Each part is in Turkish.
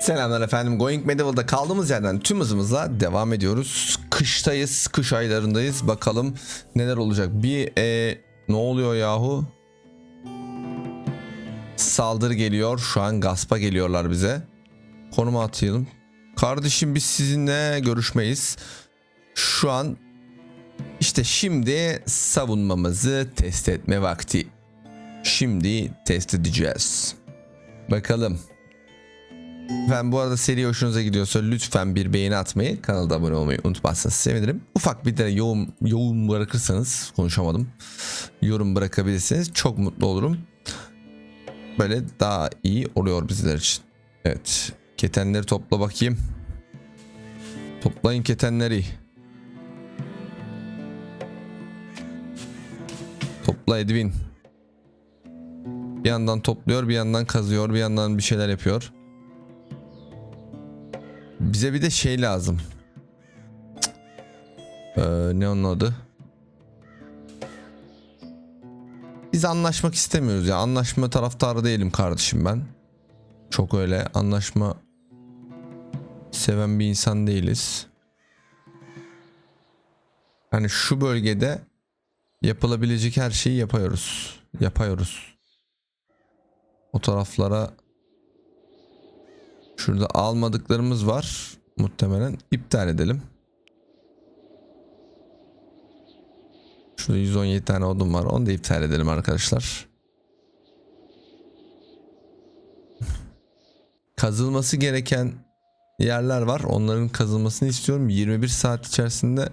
Selamlar efendim. Going Medieval'da kaldığımız yerden tüm hızımızla devam ediyoruz. Kıştayız, kış aylarındayız. Bakalım neler olacak. Bir e, ne oluyor yahu? Saldırı geliyor. Şu an gaspa geliyorlar bize. Konuma atayım. Kardeşim biz sizinle görüşmeyiz. Şu an işte şimdi savunmamızı test etme vakti. Şimdi test edeceğiz. Bakalım. Efendim bu arada seri hoşunuza gidiyorsa lütfen bir beğeni atmayı, kanalda abone olmayı unutmazsanız sevinirim. Ufak bir de yorum, yorum bırakırsanız, konuşamadım. Yorum bırakabilirsiniz. Çok mutlu olurum. Böyle daha iyi oluyor bizler için. Evet. Ketenleri topla bakayım. Toplayın ketenleri. Topla Edwin. Bir yandan topluyor, bir yandan kazıyor, bir yandan bir şeyler yapıyor. Bize bir de şey lazım. Ee, ne onun adı? Biz anlaşmak istemiyoruz ya. Anlaşma taraftarı değilim kardeşim ben. Çok öyle anlaşma seven bir insan değiliz. Hani şu bölgede yapılabilecek her şeyi yapıyoruz. Yapıyoruz. O taraflara Şurada almadıklarımız var. Muhtemelen iptal edelim. Şurada 117 tane odun var. Onu da iptal edelim arkadaşlar. Kazılması gereken yerler var. Onların kazılmasını istiyorum. 21 saat içerisinde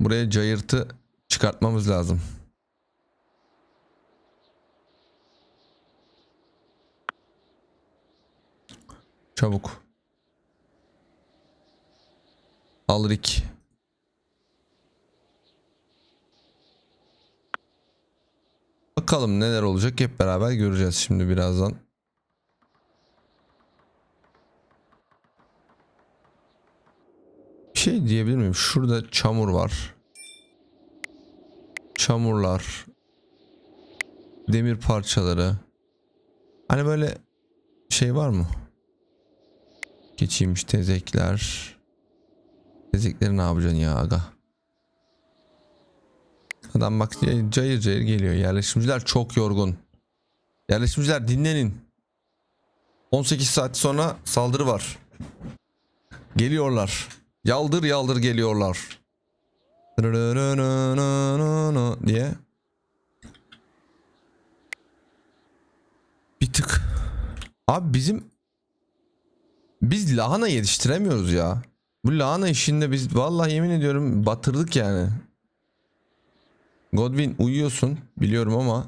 buraya cayırtı çıkartmamız lazım. Çabuk. Al Rick. Bakalım neler olacak hep beraber göreceğiz şimdi birazdan. Bir şey diyebilir miyim? Şurada çamur var. Çamurlar. Demir parçaları. Hani böyle şey var mı? Geçeymiş tezekler. Tezekleri ne yapacaksın ya aga? Adam bak cayır cayır geliyor. Yerleşimciler çok yorgun. Yerleşimciler dinlenin. 18 saat sonra saldırı var. Geliyorlar. Yaldır yaldır geliyorlar. diye. Bir tık. Abi bizim biz lahana yetiştiremiyoruz ya. Bu lahana işinde biz vallahi yemin ediyorum batırdık yani. Godwin uyuyorsun biliyorum ama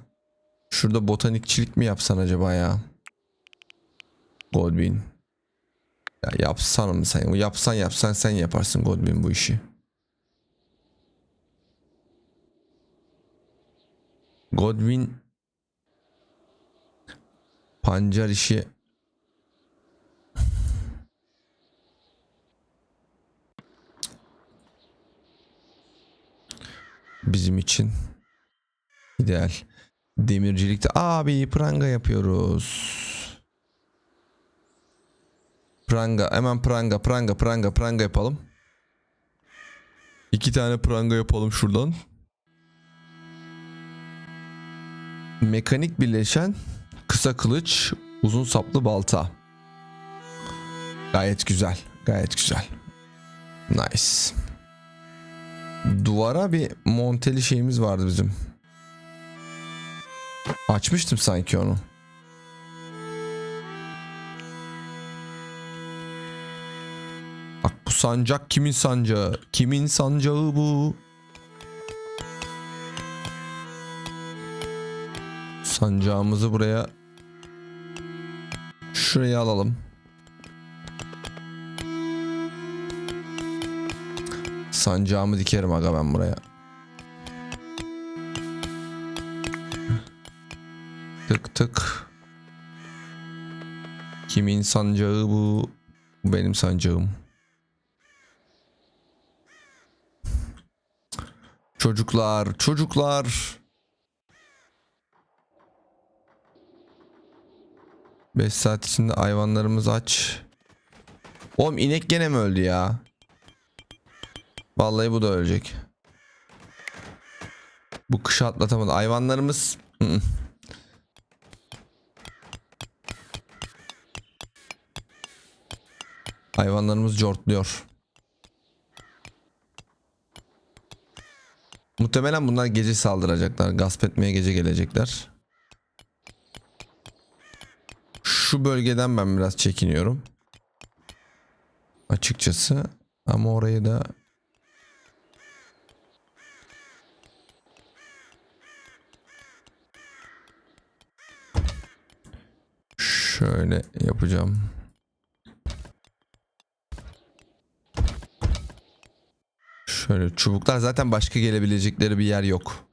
şurada botanikçilik mi yapsan acaba ya? Godwin. Ya yapsan mı sen? Yapsan yapsan sen yaparsın Godwin bu işi. Godwin pancar işi bizim için ideal. Demircilikte abi pranga yapıyoruz. Pranga hemen pranga pranga pranga pranga yapalım. İki tane pranga yapalım şuradan. Mekanik birleşen kısa kılıç uzun saplı balta. Gayet güzel gayet güzel. Nice. Duvara bir monteli şeyimiz vardı bizim. Açmıştım sanki onu. Bak bu sancak kimin sancağı? Kimin sancağı bu? Sancağımızı buraya şuraya alalım. Sancağımı dikerim aga ben buraya. Tık tık. Kimin sancağı bu? Bu benim sancağım. Çocuklar, çocuklar. 5 saat içinde hayvanlarımız aç. Oğlum inek gene mi öldü ya? Vallahi bu da ölecek. Bu kışı atlatamadı. Hayvanlarımız... Hayvanlarımız cortluyor. Muhtemelen bunlar gece saldıracaklar. Gasp etmeye gece gelecekler. Şu bölgeden ben biraz çekiniyorum. Açıkçası. Ama orayı da şöyle yapacağım. Şöyle çubuklar zaten başka gelebilecekleri bir yer yok.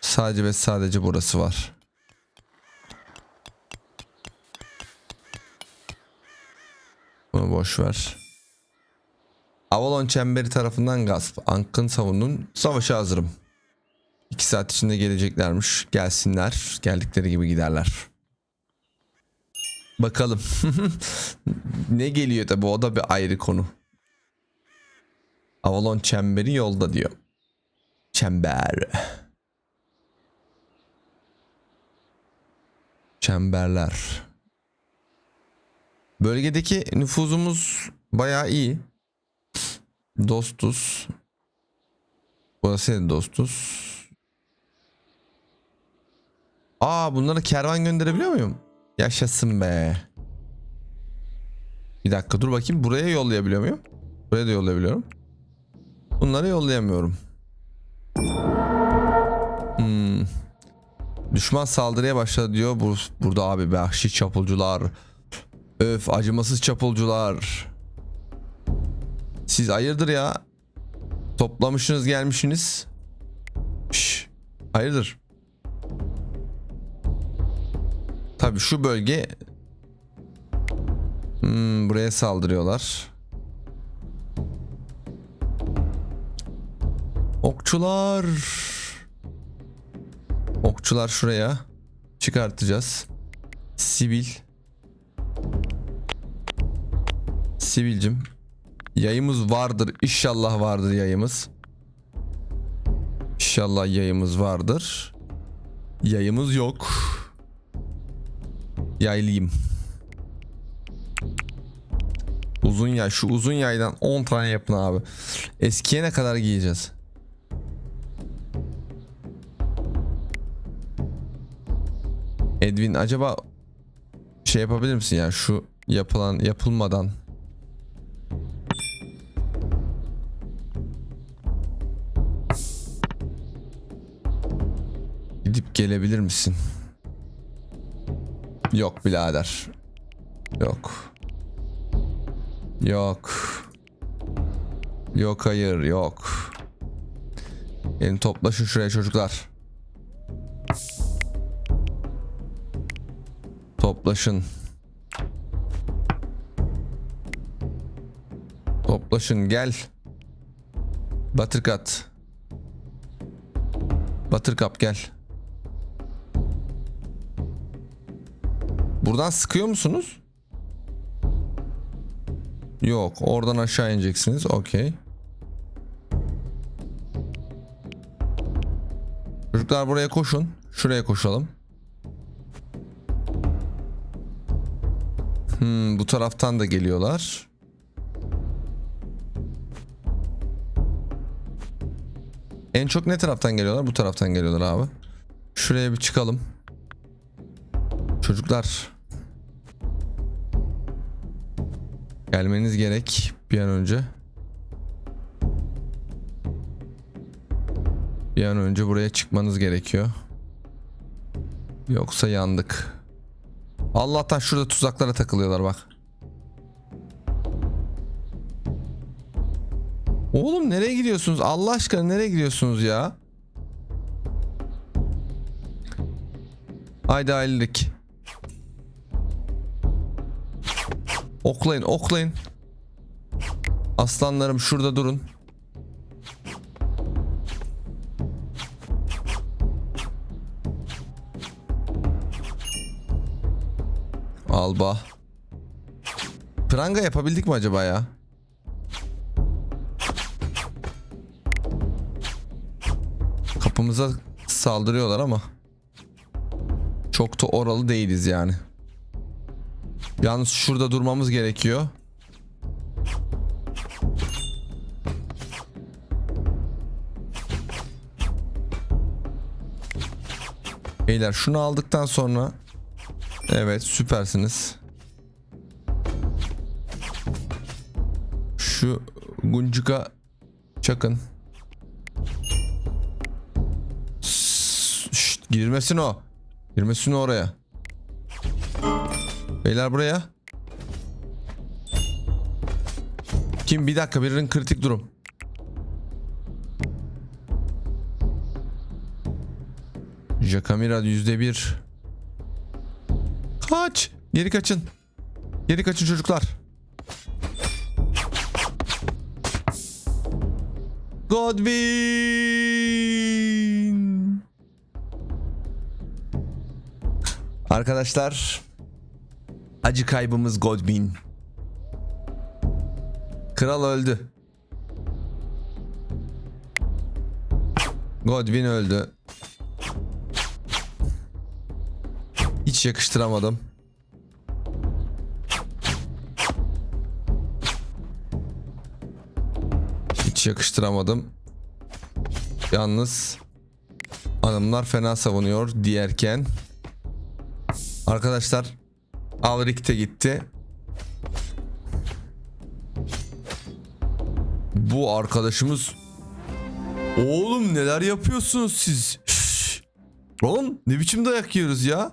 Sadece ve sadece burası var. Bunu boş ver. Avalon çemberi tarafından gasp. Ank'ın savunun savaşa hazırım. 2 saat içinde geleceklermiş. Gelsinler. Geldikleri gibi giderler. Bakalım. ne geliyor tabi o da bir ayrı konu. Avalon çemberi yolda diyor. Çember. Çemberler. Bölgedeki nüfuzumuz bayağı iyi. Dostuz. Burası da dostuz. Aa bunlara kervan gönderebiliyor muyum? Yaşasın be. Bir dakika dur bakayım buraya yollayabiliyor muyum? Buraya da yollayabiliyorum. Bunları yollayamıyorum. Hmm. Düşman saldırıya başladı diyor. Bu, burada abi vahşi çapulcular. Öf acımasız çapulcular. Siz hayırdır ya? Toplamışsınız gelmişsiniz. Şş, hayırdır? Tabi şu bölge hmm, buraya saldırıyorlar. Okçular. Okçular şuraya çıkartacağız. Sivil. Sivilcim. Yayımız vardır. İnşallah vardır yayımız. İnşallah yayımız vardır. Yayımız yok. Yaylıyım. Uzun yay. Şu uzun yaydan 10 tane yapın abi. Eskiye ne kadar giyeceğiz? Edwin acaba şey yapabilir misin ya şu yapılan yapılmadan gidip gelebilir misin? Yok birader. Yok. Yok. Yok hayır yok. Gelin toplaşın şuraya çocuklar. Toplaşın. Toplaşın gel. Batırkat. Batırkap gel. Buradan sıkıyor musunuz? Yok. Oradan aşağı ineceksiniz. Okey. Çocuklar buraya koşun. Şuraya koşalım. Hmm, bu taraftan da geliyorlar. En çok ne taraftan geliyorlar? Bu taraftan geliyorlar abi. Şuraya bir çıkalım. Çocuklar. Gelmeniz gerek bir an önce. Bir an önce buraya çıkmanız gerekiyor. Yoksa yandık. Allah'tan şurada tuzaklara takılıyorlar bak. Oğlum nereye gidiyorsunuz? Allah aşkına nereye gidiyorsunuz ya? Haydi ailelik. Oklayın oklayın. Aslanlarım şurada durun. Alba. Pranga yapabildik mi acaba ya? Kapımıza saldırıyorlar ama çok da oralı değiliz yani. Yalnız şurada durmamız gerekiyor. Beyler şunu aldıktan sonra Evet süpersiniz. Şu Guncuka çakın. Şşt, girmesin o. Girmesin oraya. Beyler buraya. Kim bir dakika birinin kritik durum. Jakamira yüzde bir. Kaç. Geri kaçın. Geri kaçın çocuklar. Godwin. Arkadaşlar acı kaybımız Godwin. Kral öldü. Godwin öldü. Hiç yakıştıramadım. Hiç yakıştıramadım. Yalnız hanımlar fena savunuyor diyerken arkadaşlar Alrik de gitti. Bu arkadaşımız Oğlum neler yapıyorsunuz siz? Şşş. Oğlum ne biçim dayak yiyoruz ya?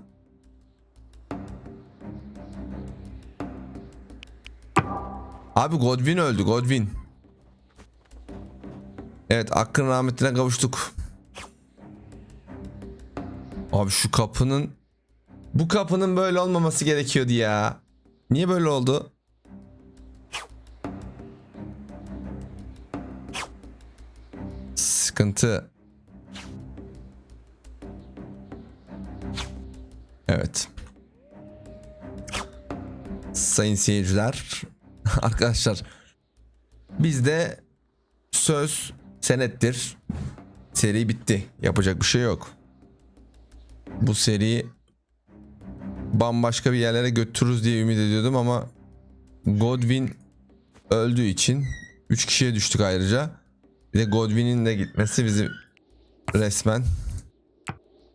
Abi Godwin öldü Godwin. Evet Hakkın rahmetine kavuştuk. Abi şu kapının bu kapının böyle olmaması gerekiyordu ya. Niye böyle oldu? Sıkıntı. Evet. Sayın seyirciler, arkadaşlar bizde söz senettir. Seri bitti. Yapacak bir şey yok. Bu seri bambaşka bir yerlere götürürüz diye ümit ediyordum ama Godwin öldüğü için 3 kişiye düştük ayrıca. Bir de Godwin'in de gitmesi bizi resmen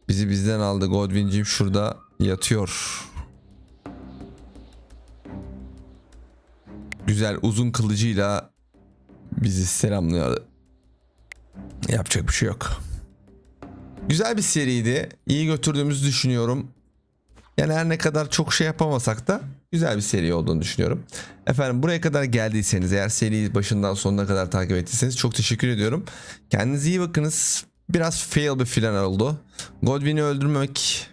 bizi bizden aldı. Godwin'cim şurada yatıyor. Güzel uzun kılıcıyla bizi selamlıyor. Yapacak bir şey yok. Güzel bir seriydi. İyi götürdüğümüzü düşünüyorum. Yani her ne kadar çok şey yapamasak da güzel bir seri olduğunu düşünüyorum. Efendim buraya kadar geldiyseniz eğer seriyi başından sonuna kadar takip ettiyseniz çok teşekkür ediyorum. Kendinize iyi bakınız. Biraz fail bir filan oldu. Godwin'i öldürmek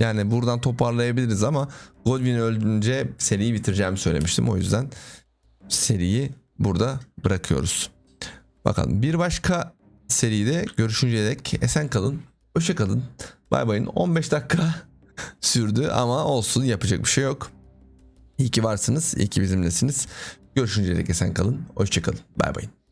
yani buradan toparlayabiliriz ama Godwin'i öldürünce seriyi bitireceğimi söylemiştim. O yüzden seriyi burada bırakıyoruz. Bakalım bir başka seride görüşünceye dek esen kalın. Hoşça kalın. Bay bayın. 15 dakika sürdü ama olsun yapacak bir şey yok. İyi ki varsınız. iyi ki bizimlesiniz. Görüşünceye dek esen kalın. Hoşça kalın. Bay bayın.